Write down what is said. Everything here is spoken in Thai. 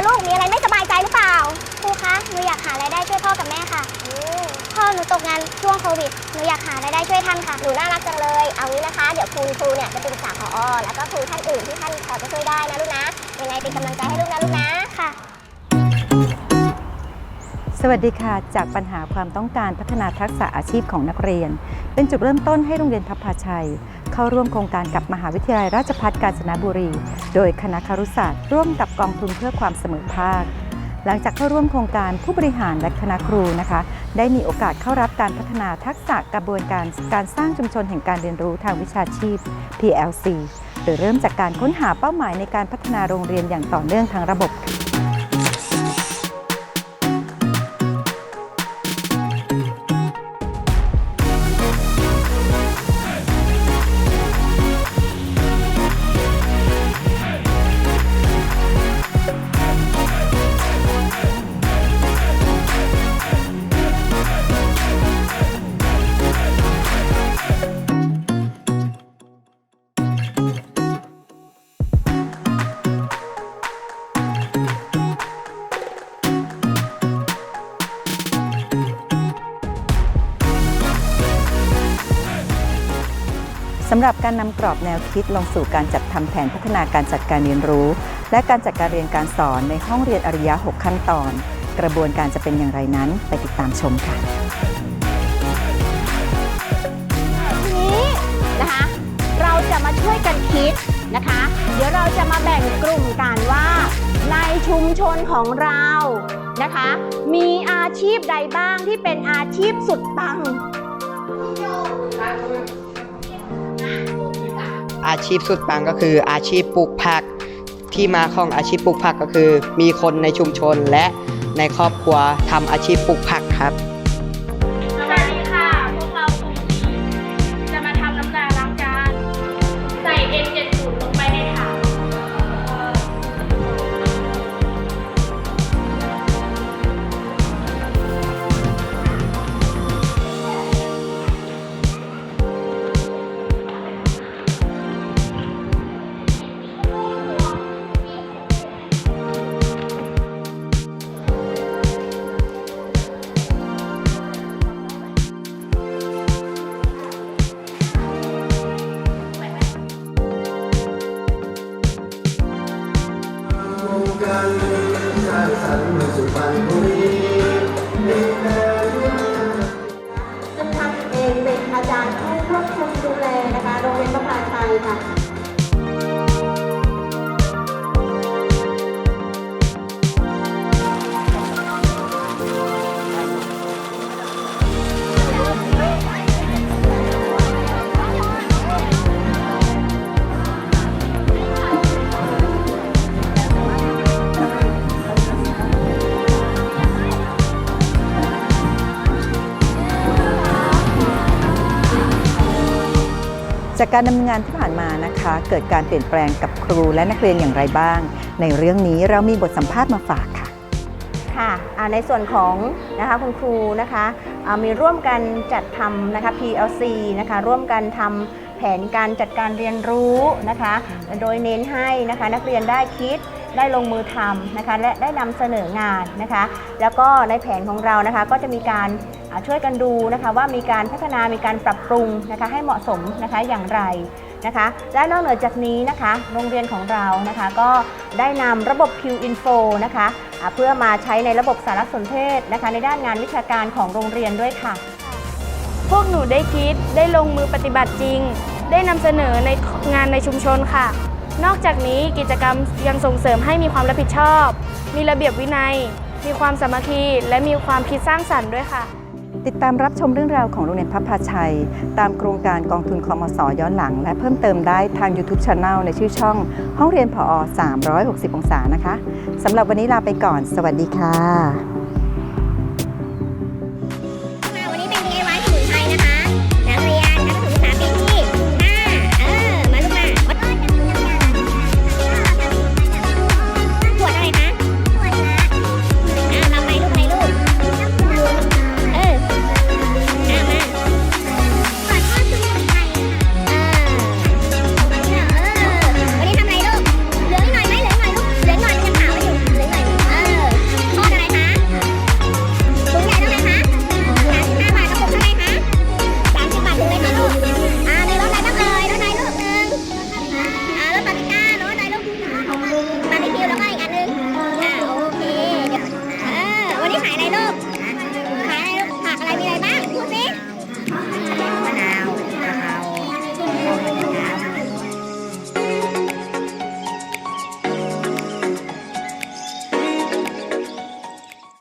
ล่ะลูก มีอะไรไม่สบายใจหรือเปล่า ครูคะ หนูอยากหารายได้ช่วยพ่อกับแม่ค่ะ พ่อหนูตกงานช่วงโควิด หนูอยากหารายได้ช่วยท่านค่ะ หนูน่ารักจังเลย เอางี้นะคะ เดี๋ยวคุณครูเนี่ยจะเป็นสาขออแล้วก็ครูท่านอื่นที่ท่านพอจะช่วยได้นะลูกนะ ยังไงเป็นกำลังใจให้ลูกนะลูกนะ ค่ะ สวัสดีค่ะ จากปัญหาความต้องการพัฒนาทักษะอาชีพของนักเรียน เป็นจุดเริ่มต้นให้โรงเรียนพับพาชัย เข้าร่วมโครงการกับมหาวิทยาลัยราชภัฏกาญจนบุรี โดยคณะครุศาสตร์ร่วมกับกองทุนเพื่อความเสมอภาค หลังจากเข้าร่วมโครงการผู้บริหารและคณะครูนะคะ ได้มีโอกาสเข้ารับการพัฒนาทักษะกระบวนการการสร้างชุมชนแห่งการเรียนรู้ทางวิชาชีพ PLC โดยเริ่มจากการค้นหาเป้าหมายในการพัฒนาโรงเรียนอย่างต่อเนื่องทั้งระบบ สำหรับการนำกรอบแนวคิดลงสู่การจัดทำแผนพัฒนาการจัดการเรียนรู้ และการจัดการเรียนการสอนในห้องเรียนอริยะ 6 ขั้นตอน กระบวนการจะเป็นอย่างไรนั้น ไปติดตามชมค่ะทีนี้นะคะ เราจะมาช่วยกันคิดนะคะ เดี๋ยวเราจะมาแบ่งกลุ่มกันว่า ในชุมชนของเรานะคะ มีอาชีพใดบ้างที่เป็นอาชีพสุดปัง อาชีพสุดปังก็คืออาชีพปลูกผัก ที่มาของอาชีพปลูกผักก็คือ มีคนในชุมชนและในครอบครัวทำอาชีพปลูกผักครับ ซึ่งท่านเองเป็นอาจารย์ผู้ควบคุมดูแลนะคะโรงเรียนประภาชัยค่ะ จากการดำเนินงานที่ผ่านมานะคะ เกิดการเปลี่ยนแปลงกับครูและนักเรียนอย่างไรบ้าง ในเรื่องนี้เรามีบทสัมภาษณ์มาฝากค่ะค่ะในส่วนของนะคะคุณครูนะคะมีร่วมกันจัดทำนะคะ PLC นะคะร่วมกันทำแผนการจัดการเรียนรู้นะคะ โดยเน้นให้นะคะนักเรียนได้คิด ได้ลงมือทำนะคะและได้นำเสนองานนะคะ แล้วก็ในแผนของเรานะคะก็จะมีการช่วยกันดูนะคะว่ามีการพัฒนามีการปรับปรุงนะคะให้เหมาะสมนะคะอย่างไรนะคะและนอกเหนือจากนี้นะคะโรงเรียนของเรานะคะก็ได้นำระบบ Q Info นะคะเพื่อมาใช้ในระบบสารสนเทศนะคะในด้านงานวิชาการของโรงเรียนด้วยค่ะ พวกหนูได้คิดได้ลงมือปฏิบัติจริง ได้นำเสนอในงานในชุมชนค่ะ นอกจากนี้กิจกรรมยังส่งเสริมให้มีความรับผิดชอบ มีระเบียบวินัย มีความสามัคคี และมีความคิดสร้างสรรค์ด้วยค่ะ ติดตามรับชมเรื่องราวของโรงเรียนพับพาชัย ตามโครงการกองทุนคอมสอย้อนหลัง และเพิ่มเติมได้ทาง YouTube Channel ในชื่อช่อง ห้องเรียนผอ360 องศานะคะสำหรับวันนี้ลาไปก่อน สวัสดีค่ะ